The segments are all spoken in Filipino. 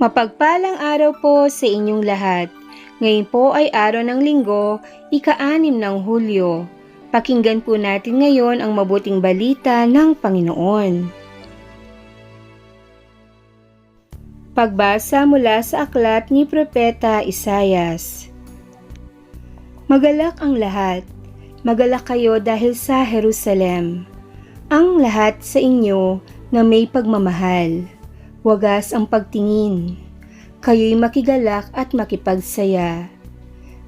Mapagpalang araw po sa inyong lahat. Ngayon po ay araw ng linggo, ika-anim ng Hulyo. Pakinggan po natin ngayon ang mabuting balita ng Panginoon. Pagbasa mula sa aklat ni Propeta Isayas. Magalak ang lahat. Magalak kayo dahil sa Jerusalem. Ang lahat sa inyo na may pagmamahal. Wagas ang pagtingin. Kayo'y makigalak at makipagsaya.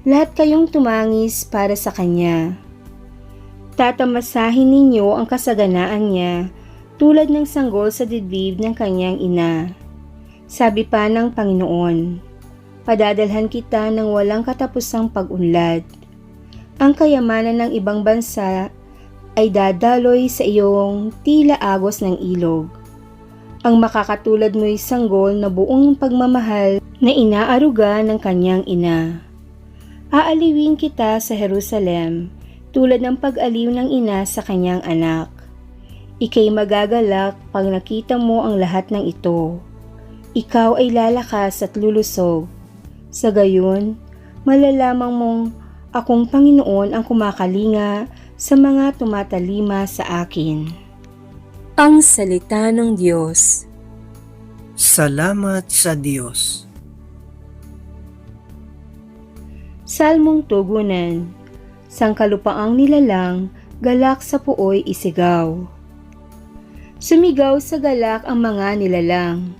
Lahat kayong tumangis para sa Kanya. Tatamasahin ninyo ang kasaganaan niya tulad ng sanggol sa dibdib ng kanyang ina. Sabi pa ng Panginoon, Padadalhan kita ng walang katapusang pag-unlad. Ang kayamanan ng ibang bansa ay dadaloy sa iyong tila agos ng ilog. Ang makakatulad mo'y sanggol na buong pagmamahal na inaaruga ng kanyang ina. Aaliwin kita sa Jerusalem tulad ng pag-aliw ng ina sa kanyang anak. Ika'y magagalak pag nakita mo ang lahat ng ito. Ikaw ay lalakas at lulusog. Sa gayon, malalamang mong akong Panginoon ang kumakalinga sa mga tumatalima sa akin. Ang Salita ng Diyos Salamat sa Diyos. Salmong Tugunan Sangkalupaang nilalang, galak sa puoy isigaw. Sumigaw sa galak ang mga nilalang,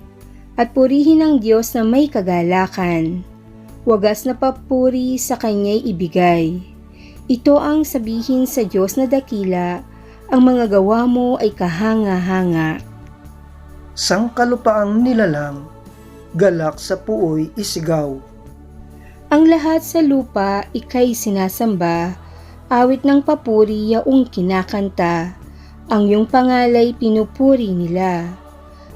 at purihin ang Diyos na may kagalakan. Wagas na papuri sa Kanya'y ibigay. Ito ang sabihin sa Diyos na dakila, ang mga gawa mo ay kahanga-hanga. Sangkalupaang nilalang, galak sa puoy isigaw. Ang lahat sa lupa ikay sinasamba, awit ng papuri yaong kinakanta, ang iyong pangalay pinupuri nila.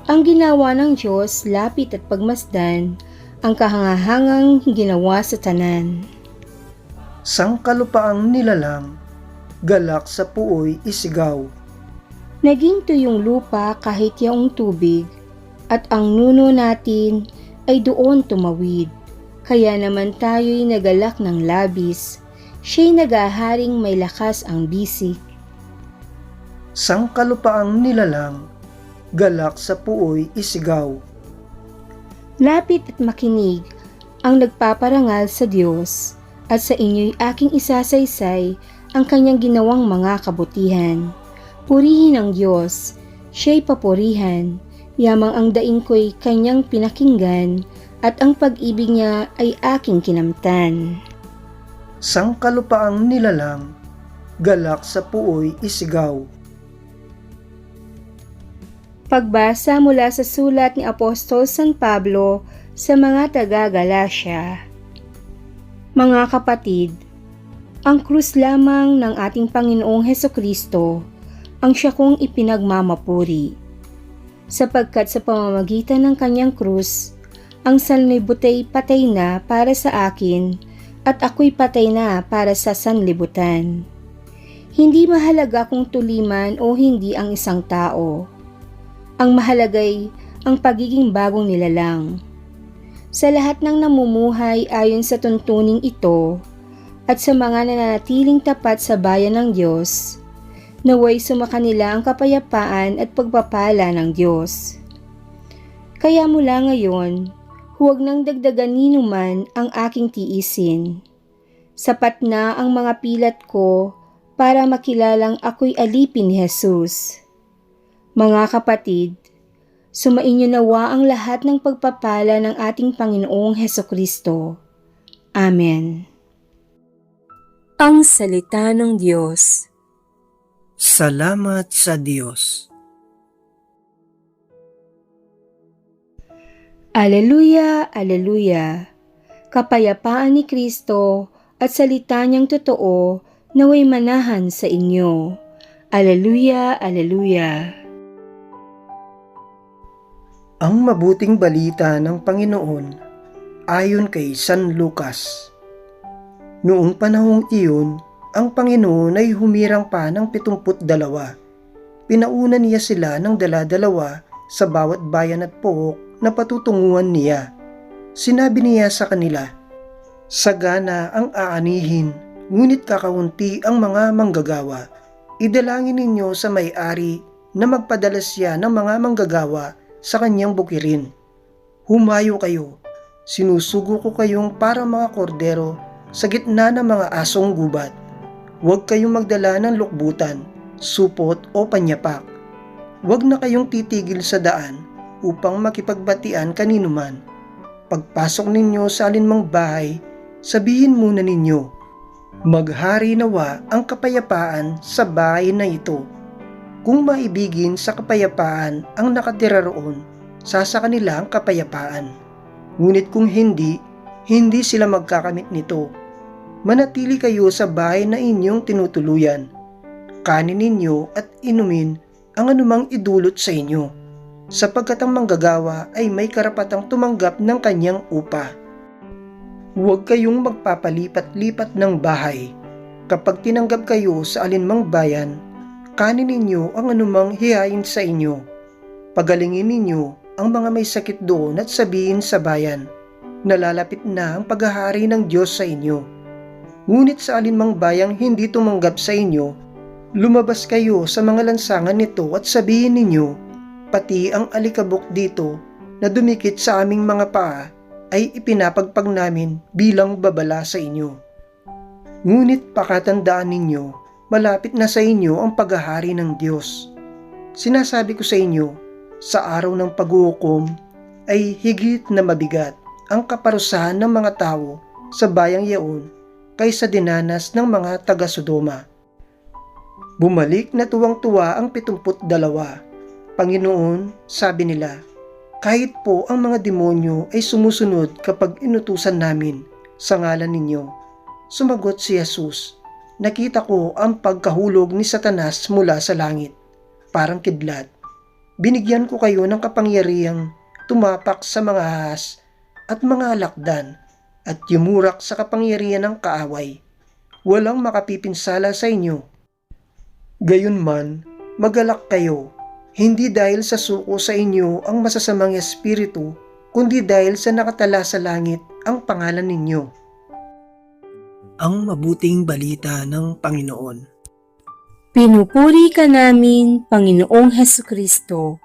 Ang ginawa ng Diyos lapit at pagmasdan, ang kahangahangang ginawa sa tanan. Sangkalupaang nilalang, galak sa puoy isigaw. Naging tuyong lupa kahit yaong tubig, at ang nuno natin ay doon tumawid. Kaya naman tayo'y nagalak ng labis, siya'y nagaharing may lakas ang bisik. Sangkalupaang nilalang, galak sa puoy isigaw. Lapit at makinig ang nagpaparangal sa Diyos, at sa inyo'y aking isasaysay ang kanyang ginawang mga kabutihan. Purihin ang Diyos, siya'y papurihan, yamang ang daing ko'y kanyang pinakinggan, at ang pag-ibig niya ay aking kinamtan. Sangkalupaang nilalang, galak sa puoy isigaw. Pagbasa mula sa sulat ni Apostol San Pablo sa mga taga-Galacia. Mga kapatid, ang krus lamang ng ating Panginoong Heso Kristo ang siya kong ipinagmamapuri. Sapagkat sa pamamagitan ng kanyang krus, ang sanlibutay patay na para sa akin at ako'y patay na para sa sanlibutan. Hindi mahalaga kung tuliman o hindi ang isang tao ang mahalagay ang pagiging bagong nilalang. Sa lahat ng namumuhay ayon sa tuntuning ito at sa mga nananatiling tapat sa bayan ng Diyos, naway sumakanila ang kapayapaan at pagpapala ng Diyos. Kaya mula ngayon, huwag nang dagdagan ninuman ang aking tiisin. Sapat na ang mga pilat ko para makilalang ako'y alipin ni Jesus. Mga kapatid, sumainyo nawa ang lahat ng pagpapala ng ating Panginoong Heso Kristo. Amen. Ang Salita ng Diyos Salamat sa Diyos. Aleluya, Aleluya! Kapayapaan ni Kristo at salita niyang totoo naway manahan sa inyo. Aleluya, Aleluya! Ang mabuting balita ng Panginoon ayon kay San Lucas. Noong panahong iyon, ang Panginoon ay humirang pa ng pitumput dalawa. Pinauna niya sila ng dala-dalawa sa bawat bayan at pook na patutunguhan niya. Sinabi niya sa kanila, Sagana ang aanihin, ngunit kakaunti ang mga manggagawa. Idalangin ninyo sa may-ari na magpadala siya ng mga manggagawa sa kanyang bukirin. Humayo kayo, sinusugo ko kayong para mga kordero sa gitna ng mga asong gubat. Huwag kayong magdala ng lukbutan, supot o panyapak. Huwag na kayong titigil sa daan upang makipagbatian kanino man. Pagpasok ninyo sa alinmang bahay, sabihin muna ninyo, Maghari nawa ang kapayapaan sa bahay na ito. Kung maibigin sa kapayapaan ang nakatira roon, sasa kanila ang kapayapaan. Ngunit kung hindi, hindi sila magkakamit nito. Manatili kayo sa bahay na inyong tinutuluyan. Kanin ninyo at inumin ang anumang idulot sa inyo, sapagkat ang manggagawa ay may karapatang tumanggap ng kanyang upa. Huwag kayong magpapalipat-lipat ng bahay. Kapag tinanggap kayo sa alinmang bayan, kanin ninyo ang anumang hihayin sa inyo. Pagalingin ninyo ang mga may sakit doon at sabihin sa bayan, nalalapit na ang paghahari ng Diyos sa inyo. Ngunit sa alinmang bayang hindi tumanggap sa inyo, lumabas kayo sa mga lansangan nito at sabihin ninyo, pati ang alikabok dito na dumikit sa aming mga paa ay ipinapagpag namin bilang babala sa inyo. Ngunit pakatandaan ninyo, malapit na sa inyo ang paghahari ng Diyos. Sinasabi ko sa inyo, sa araw ng paghuhukom ay higit na mabigat ang kaparusahan ng mga tao sa bayang yaon kaysa dinanas ng mga taga-Sodoma. Bumalik na tuwang-tuwa ang pitumput dalawa. Panginoon, sabi nila, kahit po ang mga demonyo ay sumusunod kapag inutusan namin sa ngalan ninyo. Sumagot si Jesus, nakita ko ang pagkahulog ni Satanas mula sa langit, parang kidlat. Binigyan ko kayo ng kapangyarihang tumapak sa mga ahas at mga alakdan at yumurak sa kapangyarihan ng kaaway. Walang makapipinsala sa inyo. Gayunman, magalak kayo hindi dahil sa suko sa inyo ang masasamang espiritu, kundi dahil sa nakatala sa langit ang pangalan ninyo. Ang mabuting balita ng Panginoon. Pinupuri ka namin, Panginoong Heso Kristo.